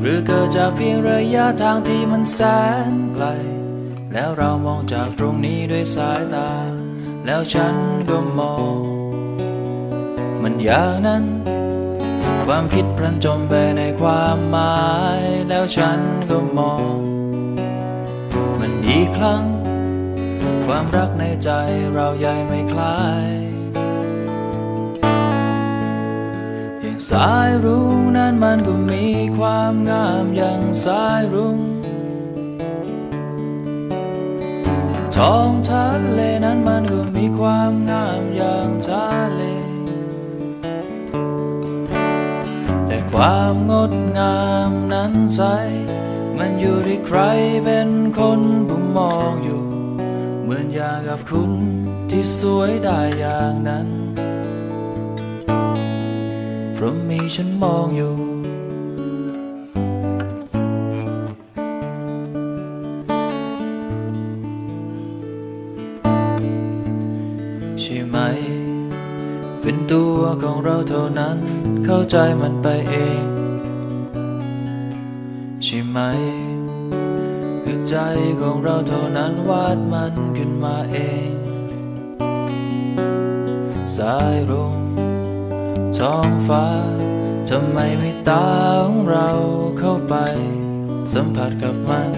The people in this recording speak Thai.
หรือเกิดจากเพียงระยะทางที่มันแสนไกล แล้วเรามองจากตรงนี้ด้วยสายตา แล้วฉันก็มอง มันอย่างนั้น ความคิดพลันจมไปในความหมาย แล้วฉันก็มอง มันอีกครั้ง ความรักในใจเราใหญ่ไม่คล้ายเพียงสายรุ้งนั้นมันก็มี ความงามอย่างสายรุ้งท้องทะเลนั้นมันก็มีความงามอย่างทะเล แต่ความงดงามนั้นใส มันอยู่ที่ใครเป็นคนผู้มองอยู่ เหมือนอย่างกับคุณที่สวยได้อย่างนั้น เพราะมีฉันมองอยู่ ไหม เป็นตัวของเราเท่านั้น เข้าใจมันไปเอง ใช่ไหม คือใจของเราเท่านั้นวาดมันขึ้นมาเอง สายรุ้งท้องฟ้า ทำไมไม่ตาของเราเข้าไป สัมผัสกับมัน